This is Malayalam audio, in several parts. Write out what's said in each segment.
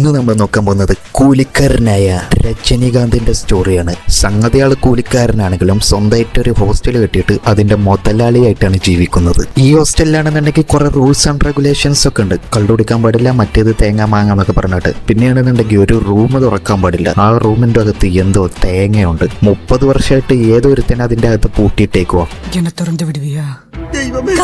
ഇന്ന് നമ്മൾ നോക്കാൻ പോകുന്നത് കൂലിക്കാരനായ രജനീകാന്തിന്റെ സ്റ്റോറിയാണ് സംഗതിയാൾ കൂലിക്കാരനാണെങ്കിലും സ്വന്തമായിട്ടൊരു ഹോസ്റ്റൽ കെട്ടിയിട്ട് അതിന്റെ മുതലാളിയായിട്ടാണ് ജീവിക്കുന്നത്. ഈ ഹോസ്റ്റലിലാണെന്നുണ്ടെങ്കിൽ കുറെ റൂൾസ് ആൻഡ് റെഗുലേഷൻസ് ഒക്കെ ഉണ്ട്. കള്ളുടിക്കാൻ പാടില്ല മറ്റേത് തേങ്ങ മാങ്ങ എന്നൊക്കെ പറഞ്ഞിട്ട്. പിന്നെയാണെന്നുണ്ടെങ്കിൽ ഒരു റൂം തുറക്കാൻ പാടില്ല. ആ റൂമിന്റെ അകത്ത് എന്തോ തേങ്ങയുണ്ട്. മുപ്പത് വർഷമായിട്ട് ഏതൊരുത്തനെ അതിന്റെ അകത്ത് പൂട്ടിയിട്ടേക്കുവാ. തുറന്നു ദൈവമേ.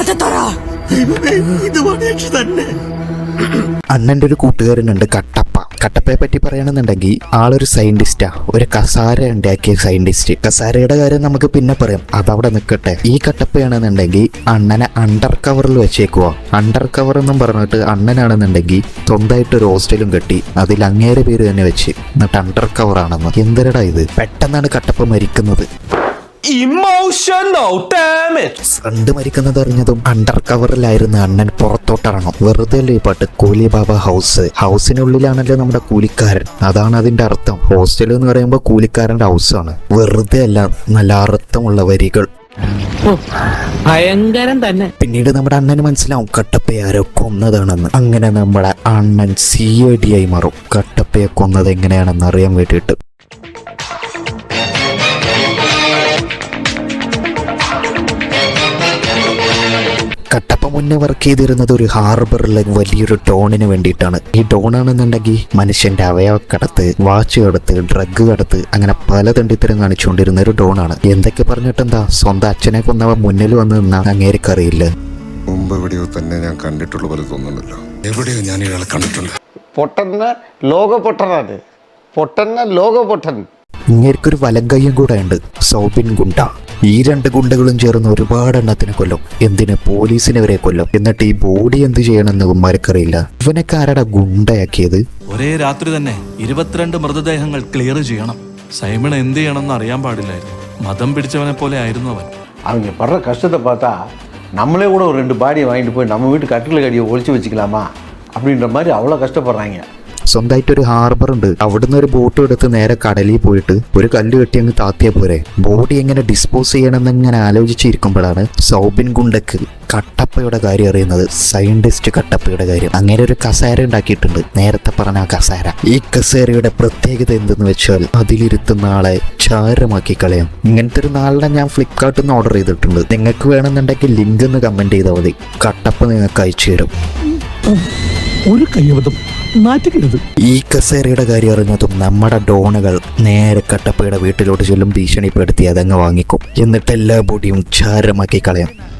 ഒരു കൂട്ടുകാരനുണ്ട് കട്ട കട്ടപ്പയെ പറ്റി പറയുകയാണെന്നുണ്ടെങ്കിൽ ആളൊരു സയന്റിസ്റ്റാ ഒരു കസാര ഉണ്ടാക്കിയ സയന്റിസ്റ്റ് കസാരയുടെ കാര്യം നമുക്ക് പിന്നെ പറയാം. അതവിടെ നിൽക്കട്ടെ. ഈ കട്ടപ്പയാണെന്നുണ്ടെങ്കിൽ അണ്ണനെ അണ്ടർ കവറിൽ വെച്ചേക്കുവാ. അണ്ടർ കവർ എന്നും പറഞ്ഞിട്ട് അണ്ണനാണെന്നുണ്ടെങ്കിൽ സ്വന്തമായിട്ട് ഒരു ഹോസ്റ്റലും കെട്ടി അതിൽ അങ്ങേരെ പേര് തന്നെ വെച്ച്. എന്നിട്ട് അണ്ടർ കവർ ആണെന്ന്. എന്തരടാ ഇത്? പെട്ടെന്നാണ് കട്ടപ്പ മരിക്കുന്നത്. Emotional damage. ഫ്രണ്ട് മരിക്കുന്നത് അറിഞ്ഞതും അണ്ടർ കവറിലായിരുന്ന അണ്ണൻ പുറത്തോട്ടിറങ്ങും. വെറുതെ അല്ലേ പാട്ട്? കൂലി ബാബ ഹൗസ് ഹൗസിനുള്ളിലാണല്ലോ നമ്മുടെ കൂലിക്കാരൻ. അതാണ് അതിന്റെ അർത്ഥം. ഹോസ്റ്റൽ എന്ന് പറയുമ്പോൾ കൂലിക്കാരന്റെ ഹൗസാണ് വെറുതെ അല്ല നല്ല അർത്ഥമുള്ള വരികൾ. ഭയങ്കരം തന്നെ. പിന്നീട് നമ്മുടെ അണ്ണന് മനസ്സിലാവും കട്ടപ്പയെ ആരോ കൊന്നതാണെന്ന്. അങ്ങനെ നമ്മുടെ അണ്ണൻ സി ഐ ഡി ആയി മാറും. കട്ടപ്പയെ കൊന്നത് എങ്ങനെയാണെന്ന് അറിയാൻ വേണ്ടിയിട്ട്. മുന്നേ വർക്ക് ചെയ്തിരുന്നത് ഒരു ഹാർബറിലെ വലിയൊരു ഡോണിന് വേണ്ടിയിട്ടാണ്. ഈ ഡോണാണെന്നുണ്ടെങ്കിൽ മനുഷ്യന്റെ അവയവക്കടത്ത് വാച്ച് കടത്ത് ഡ്രഗ് കടത്ത് അങ്ങനെ പല തണ്ടിത്തരം കാണിച്ചുകൊണ്ടിരുന്ന ഒരു ഡോണാണ് എന്തൊക്കെ പറഞ്ഞിട്ടെന്താ? സ്വന്തം അച്ഛനെ കൊന്നവ മുന്നിൽ വന്ന് നിന്നാ അങ്ങേരിക്കറിയില്ല മുമ്പ് എവിടെയോ തന്നെ ഞാൻ കണ്ടിട്ടുള്ള പോലെ തോന്നുന്നുണ്ടല്ലോ. എവിടെയോ ഞാൻ ഇയാളെ കണ്ടിട്ടുണ്ട്. പൊട്ടന്ന ലോക പൊട്ടനാണ് പൊട്ടന്ന ലോക പൊട്ടൻ ഇങ്ങേർക്കൊരു വലങ്കയ്യും കൂടെ ഉണ്ട്. സൗബിൻ ഗുണ്ട. ഈ രണ്ട് ഗുണ്ടകളും ചേർന്ന് ഒരുപാട് എണ്ണത്തിനെ കൊല്ലും എന്തിന് പോലീസിനെ വരെ കൊല്ലും എന്നിട്ട് ഈ ബോഡി എന്ത് ചെയ്യണമെന്ന് ഉമ്മാർക്കറിയില്ല ഇവനൊക്കെ ആരാടാ ഗുണ്ടയാക്കിയത് ഒരേ രാത്രി തന്നെ ഇരുപത്തിരണ്ട് മൃതദേഹങ്ങൾ ക്ലിയർ ചെയ്യണം സൈമൺ എന്ത് ചെയ്യണമെന്ന് അറിയാൻ പാടില്ലായിരുന്നു മതം പിടിച്ചവനെ പോലെ ആയിരുന്നു അവൻ அவங்க படுற கஷ்டத்தை பார்த்தா நம்மளே கூட ஒரு ரெண்டு பாடியை வாங்கிட்டு போய் நம்ம வீட்டு கட்டில் கடியை ஒழிச்சு வச்சுக்கலாமா அப்படின்ற மாதிரி அவ்வளோ கஷ்டப்படுறாங்க സ്വന്തമായിട്ട് ഒരു ഹാർബർ ഉണ്ട്. അവിടുന്ന് ഒരു ബോട്ട് എടുത്ത് നേരെ കടലിൽ പോയിട്ട് ഒരു കല്ല് കെട്ടി അങ്ങ് താത്തിയ പോരെ. ബോഡി എങ്ങനെ ഡിസ്പോസ് ചെയ്യണമെന്ന് ഇങ്ങനെ ആലോചിച്ചിരിക്കുമ്പോഴാണ് സൗബിൻ ഗുണ്ടക്ക് കട്ടപ്പയുടെ കാര്യം അറിയുന്നത്. സയന്റിസ്റ്റ് കട്ടപ്പയുടെ കാര്യം. അങ്ങനെ ഒരു കസേര ഉണ്ടാക്കിയിട്ടുണ്ട്. നേരത്തെ പറഞ്ഞ ആ കസേര. ഈ കസേരയുടെ പ്രത്യേകത എന്തെന്ന് വെച്ചാൽ അതിലിരുത്തുന്ന ആളെ ചാരമാക്കി കളയാം. ഇങ്ങനത്തെ ഒരു നാളിനെ ഞാൻ ഫ്ലിപ്കാർട്ടിൽ നിന്ന് ഓർഡർ ചെയ്തിട്ടുണ്ട്. നിങ്ങൾക്ക് വേണമെന്നുണ്ടെങ്കിൽ ലിങ്ക് ഒന്ന് കമന്റ് ചെയ്താൽ മതി. കട്ടപ്പ നിങ്ങൾക്ക് അയച്ചു തരും. ഒരു കയ്യബദ്ധം നാറ്റുകരുത് ഈ കസേരയുടെ കാര്യം അറിഞ്ഞതും നമ്മുടെ ഡോണുകൾ നേരെ കട്ടപ്പയുടെ വീട്ടിലോട്ട് ചെല്ലും ഭീഷണിപ്പെടുത്തി അതങ്ങ് വാങ്ങിക്കും. എന്നിട്ട് എല്ലാ ബോഡിയും ചാരമാക്കി കളയാം.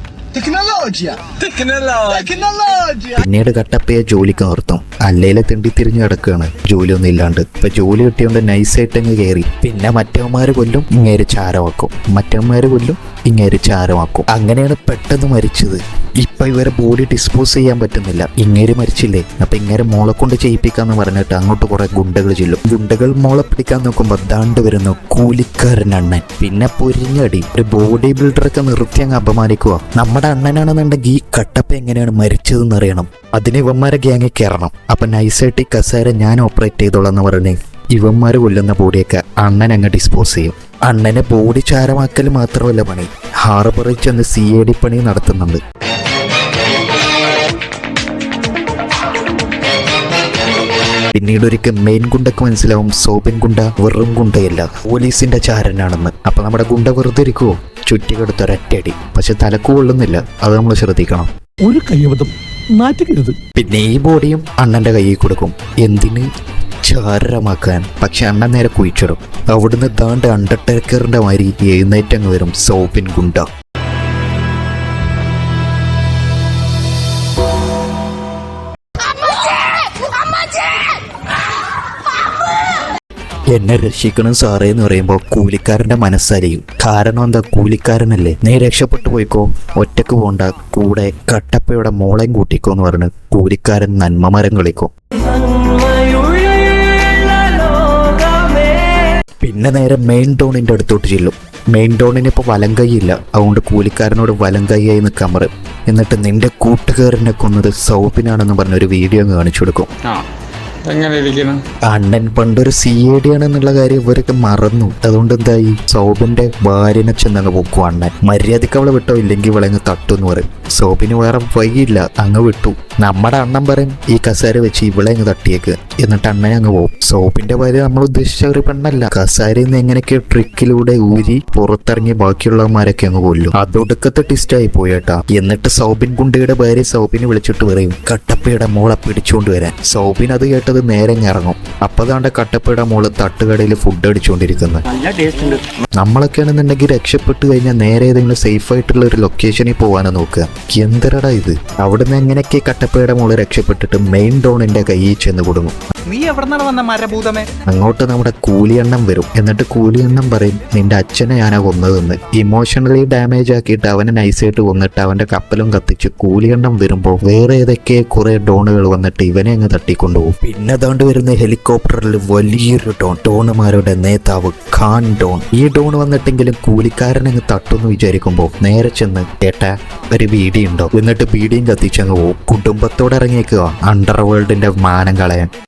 പിന്നീട് കട്ടപ്പയെ ജോലിക്ക് നിർത്തും. അല്ലേലെ തിണ്ടി തിരിഞ്ഞു കിടക്കുകയാണ് ജോലിയൊന്നും ഇല്ലാണ്ട്. ഇപ്പൊ ജോലി കിട്ടിയോണ്ട് നൈസായിട്ട് അങ്ങ് കയറി. പിന്നെ മറ്റവന്മാര് കൊല്ലും ഇങ്ങേര് ചാരമാക്കും മറ്റവന്മാര് കൊല്ലും ഇങ്ങേര് ചാരമാക്കും. അങ്ങനെയാണ് പെട്ടെന്ന് മരിച്ചത്. ഇപ്പൊ ഇവരെ ബോഡി ഡിസ്പോസ് ചെയ്യാൻ പറ്റുന്നില്ല. ഇങ്ങേര് മരിച്ചില്ലേ? അപ്പൊ ഇങ്ങേരെ മോളെ കൊണ്ട് ചെയ്യിപ്പിക്കാന്ന് പറഞ്ഞിട്ട് അങ്ങോട്ട് കുറെ ഗുണ്ടകൾ ചെല്ലും. ഗുണ്ടകൾ മോളെ പിടിക്കാൻ നോക്കുമ്പോൾ ദാണ്ട് വരുന്നു കൂലിക്കാരൻ അണ്ണൻ. പിന്നെ പൊരിഞ്ഞടി. ഒരു ബോഡി ബിൽഡറൊക്കെ നിർത്തി അങ്ങ് അപമാനിക്കുക. നമ്മുടെ അണ്ണനാണെന്നുണ്ടെങ്കിൽ ഈ കട്ടപ്പ എങ്ങനെയാണ് മരിച്ചതെന്ന് അറിയണം. അതിന് ഇവന്മാരെ ഗ്യാങ്ങിൽ കയറണം അപ്പൊ നൈസായിട്ട് ഈ കസേര ഞാൻ ഓപ്പറേറ്റ് ചെയ്തോളാം എന്ന് പറഞ്ഞ് ഇവന്മാര് കൊല്ലുന്ന ബോഡിയൊക്കെ അണ്ണൻ അങ്ങ് ഡിസ്പോസ് ചെയ്യും. അണ്ണനെ ബോഡി ചാരമാക്കൽ മാത്രമല്ല പണി. ഹാർബറിൽ ചെന്ന് സി എ ഡി പണി നടത്തുന്നുണ്ട്. പിന്നീട് ഒരിക്കൽ മെയിൻ ഗുണ്ടക്ക് മനസ്സിലാവും സോബിൻ ഗുണ്ട വെറും ഗുണ്ടയല്ല പോലീസിന്റെ ചാരനാണെന്ന്. അപ്പൊ നമ്മുടെ ഗുണ്ട വെറുതെ ഇരിക്കുവോ? ചുറ്റികെടുത്തൊരറ്റടി പക്ഷെ തലക്ക് കൊള്ളുന്നില്ല. അത് നമ്മൾ ശ്രദ്ധിക്കണം. ഒരു കയ്യബദ്ധം നാറ്റുകരുത് പിന്നെ ഈ ബോഡിയും അണ്ണന്റെ കയ്യിൽ കൊടുക്കും. എന്തിന് ചാരമാക്കാൻ പക്ഷെ അണ്ണൻ നേരെ കുഴിച്ചിടും. അവിടുന്ന് ദാണ്ട് അണ്ടർടേക്കറിന്റെ മാതിരി എഴുന്നേറ്റങ്ങ് വരും സോപ്പിൻ ഗുണ്ട. എന്നെ രക്ഷിക്കണം സാറേ എന്ന് പറയുമ്പോൾ കൂലിക്കാരന്റെ മനസ്സരിയും കാരണം എന്താ കൂലിക്കാരനല്ലേ? നീ രക്ഷപ്പെട്ടു പോയിക്കോ? ഒറ്റയ്ക്ക് പോണ്ട. കൂടെ കട്ടപ്പയുടെ മോളെയും കൂട്ടിക്കോ എന്ന് പറഞ്ഞ് കൂലിക്കാരൻ നന്മമരം കളിക്കും. പിന്നെ നേരെ മെയിൻ ടൗണിന്റെ അടുത്തോട്ട് ചെല്ലും. മെയിൻ ടൗണിന് ഇപ്പോൾ വലം കൈയില്ല അതുകൊണ്ട് കൂലിക്കാരനോട് വലം കൈയായി നിൽക്കാൻ പറയും. എന്നിട്ട് നിന്റെ കൂട്ടുകാരനെ കൊന്നത് സൗപ്പിനാണെന്ന് പറഞ്ഞ ഒരു വീഡിയോ കാണിച്ചു കൊടുക്കും. അണ്ണൻ പണ്ടൊരു സി എ ഡി ആണെന്നുള്ള കാര്യം ഇവരൊക്കെ മറന്നു. അതുകൊണ്ട് എന്തായി സോബിന്റെ ഭാര്യനെ ചെന്നങ്ങ് പൊക്കും അണ്ണൻ? മര്യാദയ്ക്ക് അവളെ വിട്ടോ ഇല്ലെങ്കിൽ ഇവളെ അങ്ങ് തട്ടു എന്ന് പറയും. സോബിന് വേറെ വഴിയില്ല അങ്ങ് വിട്ടു. നമ്മുടെ അണ്ണൻ പറയും ഈ കസാര വെച്ച് ഇവളെ അങ്ങ് തട്ടിയേക്ക്. എന്നിട്ട് അണ്ണനെ അങ്ങ് പോകും സോബിന്റെ ഭാര്യ നമ്മൾ ഉദ്ദേശിച്ച ഒരു പെണ്ണല്ല. കസാരയിൽ നിന്ന് എങ്ങനെയൊക്കെ ട്രിക്കിലൂടെ ഊരി പുറത്തിറങ്ങി ബാക്കിയുള്ളവന്മാരൊക്കെ അങ്ങ് കൊല്ലും. അതൊടുക്കത്തെ ടിസ്റ്റായി പോയേട്ടാ എന്നിട്ട് സോബിൻ ഗുണ്ടയുടെ ഭാര്യ സോബിനെ വിളിച്ചിട്ട് പറയും കട്ടപ്പയുടെ മോളെ പിടിച്ചുകൊണ്ട് വരാൻ. സോബിൻ അത് കേട്ടത് നേരെ അങ്ങ് ഇറങ്ങും അപ്പതാണ്ട് കട്ടപ്പയുടെ മോൾ തട്ടുകടയിൽ ഫുഡ് അടിച്ചുകൊണ്ടിരിക്കുന്നത് നമ്മളൊക്കെ ആണെന്നുണ്ടെങ്കിൽ രക്ഷപ്പെട്ടു കഴിഞ്ഞാൽ നേരെ ഏതെങ്കിലും സേഫ് ആയിട്ടുള്ള ഒരു ലൊക്കേഷനിൽ പോകാനോ നോക്കുക. എന്തരടാ ഇത്? അവിടുന്ന് എങ്ങനെയൊക്കെ കട്ടപ്പയുടെ മോൾ രക്ഷപ്പെട്ടിട്ട് മെയിൻ ഡോണിന്റെ കയ്യിൽ ചെന്ന് കൊടുങ്ങും. നീ എവിടെന്നാണ് വന്ന മരഭൂതമേ? അങ്ങോട്ട് നമ്മുടെ കൂലിയെണ്ണം വരും. എന്നിട്ട് കൂലിയെണ്ണം പറയും നിന്റെ അച്ഛനെ ഞാനാ കൊന്നതെന്ന്. ഇമോഷണലി ഡാമേജ് ആക്കിയിട്ട് അവനെ നൈസായിട്ട് കൊന്നിട്ട് അവന്റെ കപ്പലും കത്തിച്ച് കൂലിയെണ്ണം വരുമ്പോൾ വേറെ ഏതൊക്കെ കുറെ ഡോണുകൾ വന്നിട്ട് ഇവനെ അങ്ങ് തട്ടിക്കൊണ്ടുപോകും. പിന്നെ അതുകൊണ്ട് വരുന്ന ഹെലികോപ്റ്ററിൽ വലിയൊരു ഡോൺ ഡോണുമാരുടെ നേതാവ് ഖാൻ ഡോൺ ഈ ഡോൺ വന്നിട്ടെങ്കിലും കൂലിക്കാരൻ അങ്ങ് തട്ടുന്നു വിചാരിക്കുമ്പോൾ നേരെ ചെന്ന് കേട്ട ഒരു ബീഡി ഉണ്ടോ എന്നിട്ട് ബീഡിയും കത്തിച്ചങ്ങ് പോകും കുടുംബത്തോടെ ഇറങ്ങിയേക്കുക. അണ്ടർ വേൾഡിന്റെ മാനം കളയാൻ.